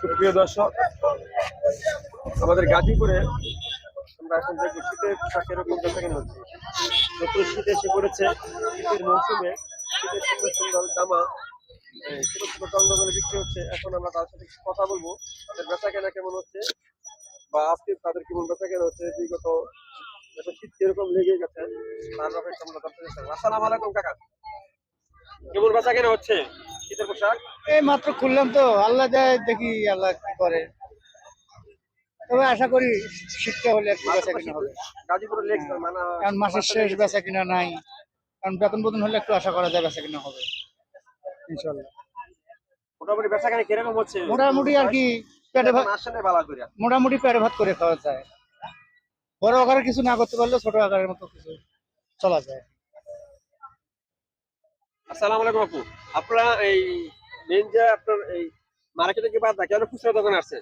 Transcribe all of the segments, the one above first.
সুপ্রিয় দর্শক, আমাদের গাজীপুরে আমরা এখন দেখব শীতের পোশাক এরকম বেচাকেনা হচ্ছে, নতুন শীত এসে পড়েছে। শীতের মৌসুমে শীতের সুন্দর সুন্দর জামা ছোট ছোট টঙ্গগুলো বিক্রি হচ্ছে। এখন আমরা তার সাথে কথা বলব। তাদের বেচাকেনা কেমন হচ্ছে? বা আজকে তাদের কেমন বেচাকেনা হচ্ছে? বিগত এখন শীত কীরকম লেগে গেছে? তার ব্যাপারে আমরা জানতে চাইছিলাম আসসালামু আলাইকুম, কাকা। কেমন বেচাকেনা হচ্ছে? শীতের পোশাক? এই মাত্র খুললাম তো আল্লাহ দেয় দেখি আল্লাহ কি করে। তবে আশা করি শীতটা হলে একটু বেচা কিনা হবে। গাজীপুরের লেক মানে কারণ মাসের শেষ বেচা কিনা নাই। কারণ বেতন বেতন হলে একটু আশা করা যায় বেচা কিনা হবে ইনশাল্লাহ মোটামুটি বেচাকেনা কীরকম হচ্ছে? মোটামুটি আর কি পেটে ভাত মোটামুটি পেটে ভাত করে খাওয়া যায়। বড় আকারে কিছু না করতে পারলে ছোট আকারের মতো কিছু চলা যায়। আসসালামু আলাইকুম আপু। আপনারা এই মেন যে আপনার এই মার্কেটে কি বাদ না কেন খুচরা দোকান আছে?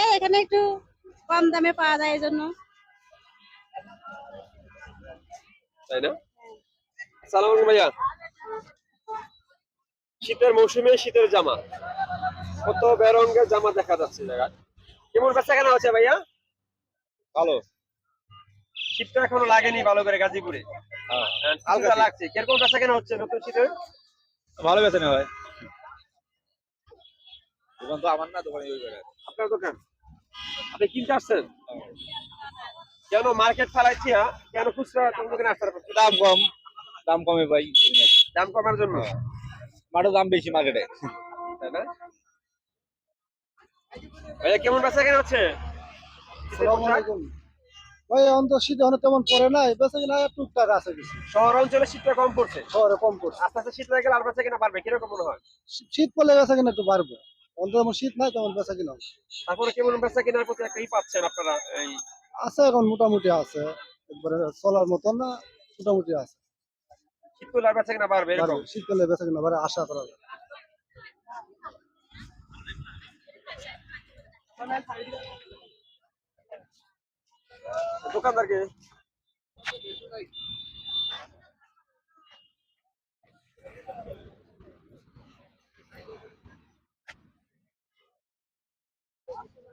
এ এখানে একটু কম দামে পাওয়া যায় এই তাই না? আসসালামু আলাইকুম ভাইয়া। শীতের মৌসুমে শীতের জামা। কত বেরঙ্গের জামা দেখা যাচ্ছে। জায়গায় কেমন বেচাকেনা হচ্ছে ভাইয়া? ভালো। শীতটা এখনও লাগেনি ভালো করে গাজীপুরে। হালকা লাগছে। কীরকম বেচাকেনা হচ্ছে নতুন শীতে ভালো বেতন হয় দোকান তো আমার না দোকানে ওই করে আপনার দোকান? আপনি কিনতে আসছেন? কেন মার্কেট ফেলাইছি হ্যাঁ? কেন খুচরা কোন দোকানে আসতে পারছেন? দাম কম। দাম কমে ভাই। দাম কমার জন্য? মাঠের দাম বেশি মার্কেটে। তাই না? ভাইয়া কেমন বেচা কেনা হচ্ছে? ভাই শীত এখন তেমন পড়ে নাই বেচা কিনা টুকটাক আছে কিছু। শহর অঞ্চলে শীতটা কম পড়ছে? শহরে কম পড়ছে। আস্তে আস্তে শীত লাগে আর বেচা কেনা বাড়বে? কীরকম মনে হয়? শীত পড়লে বেচা কিনা একটু বাড়বে। অন্ত তেমন শীত নাই তেমন বেচা কিনা তারপরে কেমন বেচা কেনার প্রতি একটা ই পাচ্ছেন আপনারা এই আছে এখন মোটামুটি আছে। একবারে চলার মতন না মোটামুটি আছে। শীত করলে আর বেচা কেনা বাড়বে এরকম? বাড়বে। শীত পড়লে বেচা কিনা বাড়ে আশা করা যায়। দোকানদারকে?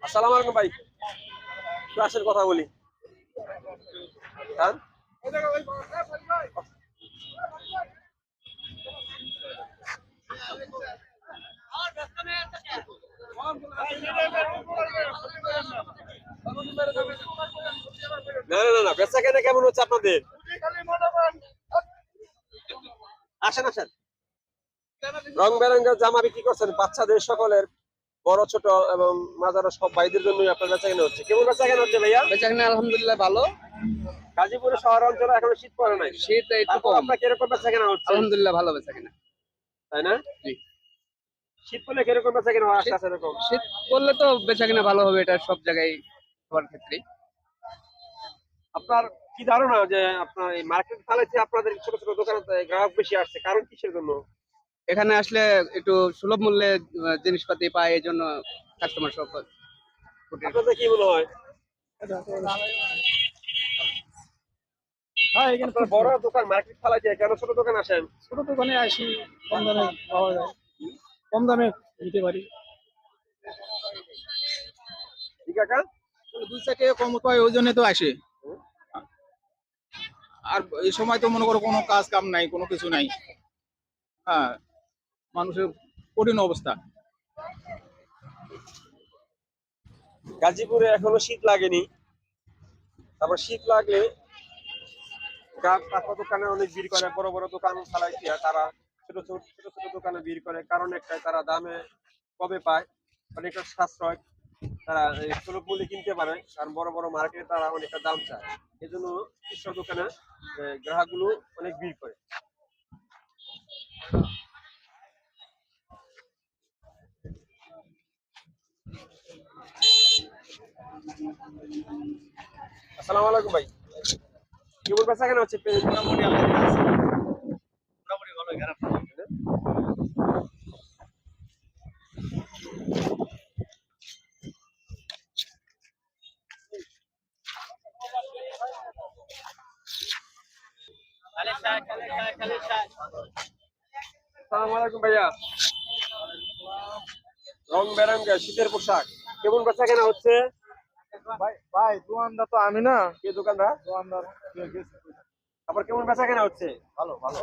আসসালামু আলাইকুম ভাই। আসেন কথা বলি। হ্যাঁ? না না না না বেচা কেনা কেমন হচ্ছে আপনাদের? আসেন আসেন। রং বেরঙ্গের জামা বিক্রি করছেন বাচ্চাদের সকলের বড় ছোট এবং মাজারো সব ভাইদের জন্যই আপনার বেচা কেনা হচ্ছে। কেমন বেচা কেনা হচ্ছে ভাইয়া? বেচাকেনা আলহামদুলিল্লাহ ভালো। গাজীপুরে শহর অঞ্চলে এখনও শীত পড়ে নাই? শীত একটু কম। আপনার কীরকম বেচা কেনা হচ্ছে? আলহামদুলিল্লাহ ভালো বেচাকেনা তাই না? জি। শীত পড়লে কীরকম বেচা কেনা হয়? আস্তে এরকম। শীত করলে তো বেচাকেনা ভালো হবে এটা সব জায়গায় সবার ক্ষেত্রেই। আপনার কি ধারণা যে আপনার এই মার্কেট ফালাইতে আপনাদের ছোট ছোট দোকানে গ্রাহক বেশি আসছে কারণ কিসের জন্য? এখানে আসলে একটু সুলভ মূল্যে জিনিসপাতি পায় এই জন্য কাস্টমার সব আপনাদের কি মনে হয়? হ্যাঁ এখানে বড় দোকান মার্কেট ফালাইতে কেন ছোট দোকান আসেন? ছোট দোকানে আসি কম দামে পাওয়া যায়। কম দামে নিতে পারি। ঠিক কাকা? দুই চারটে কম পায় ওই জন্য তো আসে। আর এই সময় তো মনে করো কোনো কাজ কাম নাই, কোনো কিছু নাই। হ্যাঁ মানুষের কঠিন অবস্থা। গাজীপুরে এখনও শীত লাগেনি। তারপর শীত লাগলে কাপড় দোকানে অনেক ভিড় করে, বড় বড় দোকান চালাইছে তারা, ছোট ছোট ছোট ছোট দোকানে ভিড় করে। কারণ একটাই, তারা দামে কবে পায়? অনেকটা সাশ্রয়। তারা সুলভ মূল্যে কিনতে পারে, কারণ বড় বড় মার্কেটে তারা অনেকটা দাম চায়। এই জন্য খুচরা দোকানে গ্রাহকগুলো অনেক ভিড় করে। আসসালামু আলাইকুম ভাই। কেমন বেচা কেন হচ্ছে ভালো খারাপ না। আসসালামু আলাইকুম ভাইয়া। রং বেরঙ্গের শীতের পোশাক। কেমন বেচা কেনা হচ্ছে? ভাই ভাই দোকানদার তো আমি না। কে দোকানদার? দোকানদার তারপর কেমন বেচা কেনা হচ্ছে? ভালো ভালো।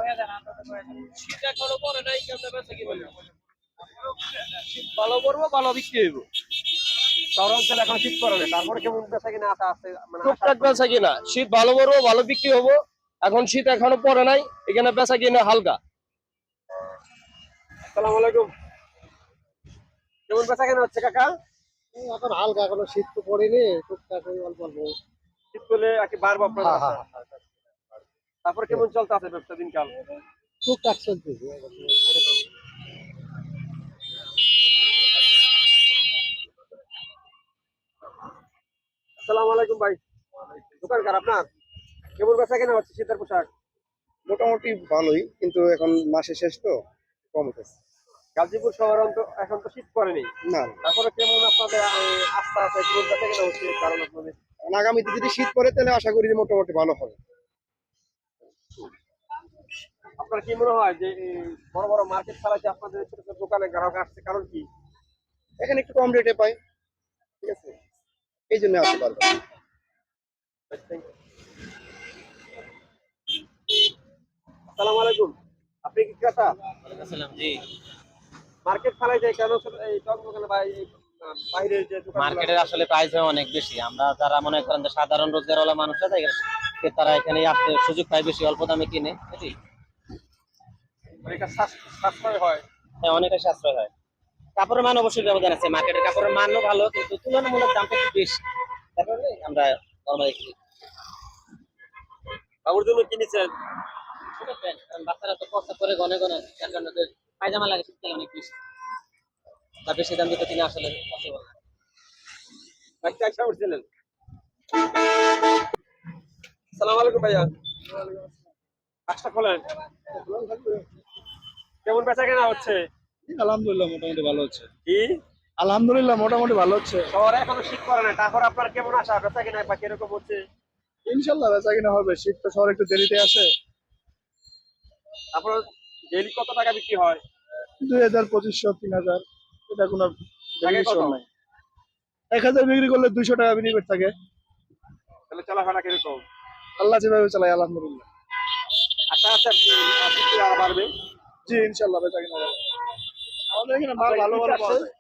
ভালো করব ভালো বিক্রি হইব। শহর অঞ্চলে এখন শীত তারপরে কেমন বেচা কিনা আছে? মানে টুকটাক বেচা কিনা শীত ভালো করব ভালো বিক্রি হব। এখন শীত এখনও পড়ে নাই এখানে বেচা কিনা হালকা। আসসালামু আলাইকুম। কেমন বেচা কেনা হচ্ছে কাকা? এখন হালকা এখনও শীত তো পড়েনি টুকটাক অল্প অল্প। শীত করলে আর কি বাড়বো কেমন চলতে আছে ব্যবসা দিনকাল? টুকটাক চলতেছে আসসালামু আলাইকুম ভাই। দোকানকার আপনার? কেমন বেচা কেনা হচ্ছে শীতের পোশাক? মোটামুটি ভালোই কিন্তু এখন মাসে শেষ তো কম উঠেছে গাজীপুর শহর এখন তো শীত পড়েনি। না। তারপরে কেমন আপনাদের আস্থা আছে কেমন বেচা কেনা হচ্ছে কারণ আপনাদের? আগামীতে যদি শীত পড়ে তাহলে আশা করি মোটামুটি ভালো হবে। আপনার কি মনে হয় যে বড় বড় মার্কেট ছাড়া যে আপনাদের ছোট ছোট দোকানে গ্রাহক আসছে কারণ কি? এখানে একটু কম রেটে পাই ঠিক আছে? এই জন্য আসতে পারব। আসসালামু আলাইকুম। আপনি কি ক্রেতা? জি। মার্কেট ফেলাই যায় কেন এই টক দোকানে বা এই বাইরের যে মার্কেটের আসলে প্রাইস অনেক বেশি। আমরা যারা মনে করেন যে সাধারণ রোজগারওয়ালা মানুষ আছে তারা এখানে আসতে সুযোগ পায় বেশি অল্প দামে কিনে বুঝলি সাস- সাশ্রয় হয়। হ্যাঁ অনেকটাই সাশ্রয় হয়। কাপড়ের মান অবশ্যই ব্যবধান আছে। মার্কেটের কাপড়ের মানও ভালো কিন্তু তুলনামূলক দামটা একটু বেশি। তারপরে আমরা নর্মালি কিনি বাবুর জন্য কিনেছেন ছোট প্যান্ট কারণ বাচ্চারা তো কষ্ট করে গনে গনে যার কারণে ওদের পায়জামা লাগে শীতকালে অনেক বেশি। তার বেশি দাম দিতে কিনে আসলে পসিবল একটা একটা উঠছিলেন সালাম আলাইকুম ভাইয়া। কাজটা খোলেন। কেমন বেচা কেনা হচ্ছে? আলহামদুলিল্লাহ মোটামুটি ভালো হচ্ছে। কি? আলহামদুলিল্লাহ মোটামুটি ভালো হচ্ছে। শহরে এখনও শীত পড়ে না তারপর আপনার কেমন আশা? বেচা কেনা বা কীরকম হচ্ছে? ইনশাল্লাহ বেচা কিনা হবে। শীত তো শহরে একটু দেরিতে আসে। তারপর ডেলি কত টাকা বিক্রি হয়? দুই হাজার পঁচিশশো তিন হাজার। এটা কোনো নাই। এক হাজার বিক্রি করলে দুইশো টাকা বেনিফিট থাকে। তাহলে চলাফেরা কীরকম? আল্লাহ যেভাবে চালাই আলহামদুলিল্লাহ। আশা আছে আর বিক্রি আরও বাড়বে। জি ইনশাল্লাহ বেচা কিনা আমাদের এখানে মাল ভালো ভালো পাওয়া যায়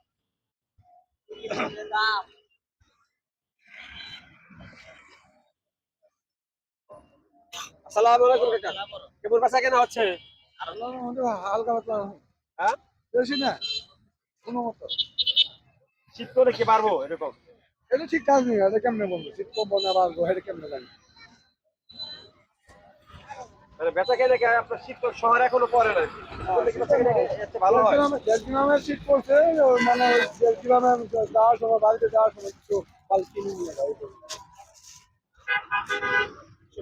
আসসালামু আলাইকুম, কাকা। কেমন বেচা কেনা হচ্ছে? হালকা হ্যাঁ? বেশি না কোনো মতো শীত করে কি পারব এরকম? এটা ঠিক কাজ নেই এটা কেমনে বলব শীত কম না মানে এখনও পড়ে না। ভালো শীত পড়ছে মানে জেলগ্রামে যাওয়ার সময় বাড়িতে যাওয়ার সময় কিছু কিনে নিয়ে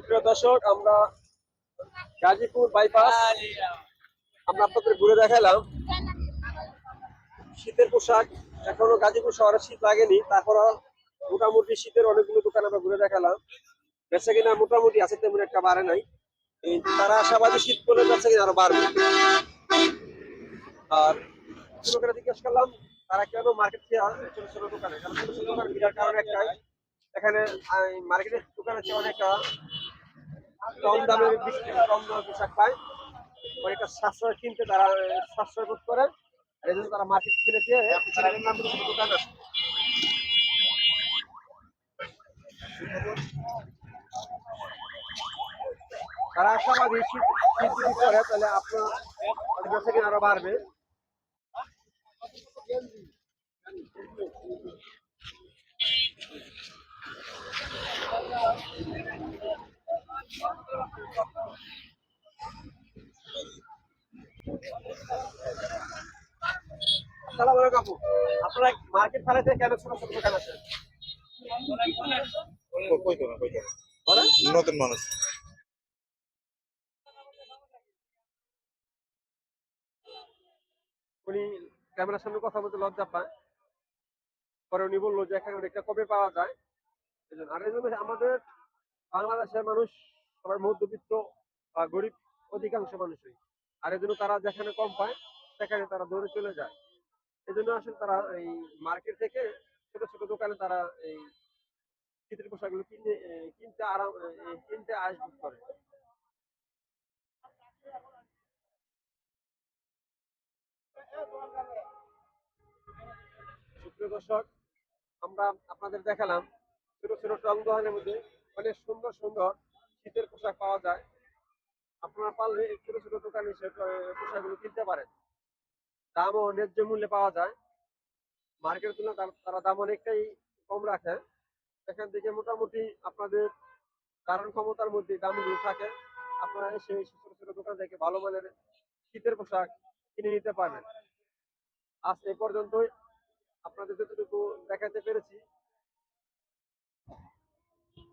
সুপ্রিয় দর্শক, আমরা গাজীপুর বাইপাস আমরা আপনাদের ঘুরে দেখালাম। শীতের পোশাক, এখনও গাজীপুর শহরে শীত লাগেনি। তারপরও মোটামুটি শীতের অনেকগুলো দোকান আমরা ঘুরে দেখালাম। বেচা কিনা মোটামুটি আছে, তেমন একটা বাড়ে নাই। তারা আশাবাদী শীত করলে বেচা কিনা আরও বাড়বে। আর লোকেরা জিজ্ঞেস করলাম, তারা কেন মার্কেট থেকে ছোট ছোট দোকানে। ছোট ছোট দোকান বিরাট কারণ একটাই এখানে মার্কেটের দোকানের চেয়ে অনেকটা কম দামে কম দামে পোশাক পায়। অনেকটা সাশ্রয় কিনতে তারা সাশ্রয় বোধ করে। আর এই জন্য তারা মার্কেট কিনে দিয়ে দোকান আছে। তারা আশাবাদী শীত শীত যদি করে তাহলে আপনার বেচা কিনা আরও বাড়বে। আপনারা মার্কেট ফেলাতে কেন ছোট ছোট দোকান আছে? নতুন মানুষ। উনি ক্যামেরার সামনে কথা বলতে লজ্জা পায়। পরে উনি বলল যে এখানে অনেকটা কমে পাওয়া যায়। আর এই জন্য আমাদের বাংলাদেশের মানুষ সবাই মধ্যবিত্ত বা গরিব অধিকাংশ মানুষই। আর এই জন্য তারা যেখানে কম পায় সেখানে তারা দৌড়ে চলে যায়। এজন্য আসলে তারা এই মার্কেট থেকে ছোট ছোট দোকানে তারা এই শীতের পোশাকগুলো কিনতে এ, কিনতে আরাম কিনতে আয়োজন করে। সুপ্রিয় দর্শক আমরা আপনাদের দেখালাম ছোট ছোট টং দোকানের মধ্যে অনেক সুন্দর সুন্দর শীতের পোশাক পাওয়া যায়। আপনারা পারলে ছোট ছোট দোকানে সে পোশাকগুলো কিনতে পারেন। দাম দামও ন্যায্য মূল্যে পাওয়া যায়। মার্কেটের তুলনায় তার- দাম অনেকটাই কম রাখে। এখান থেকে মোটামুটি আপনাদের ধারণ ক্ষমতার মধ্যে দামগুলো থাকে। আপনারা এসে ছোট ছোট দোকান থেকে ভালো মানের শীতের পোশাক কিনে নিতে পারবেন। আজ এ পর্যন্তই। আপনাদের যতটুকু দেখাতে পেরেছি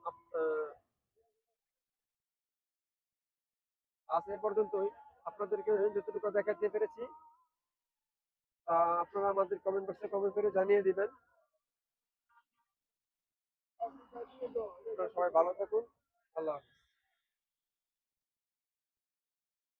আপ- আহ, আজ এ পর্যন্তই। আপনাদেরকে যতটুকু দেখাতে পেরেছি আপনারা আমাদের কমেন্ট বক্সে কমেন্ট করে জানিয়ে দিবেন। আপনারা সবাই ভালো থাকুন।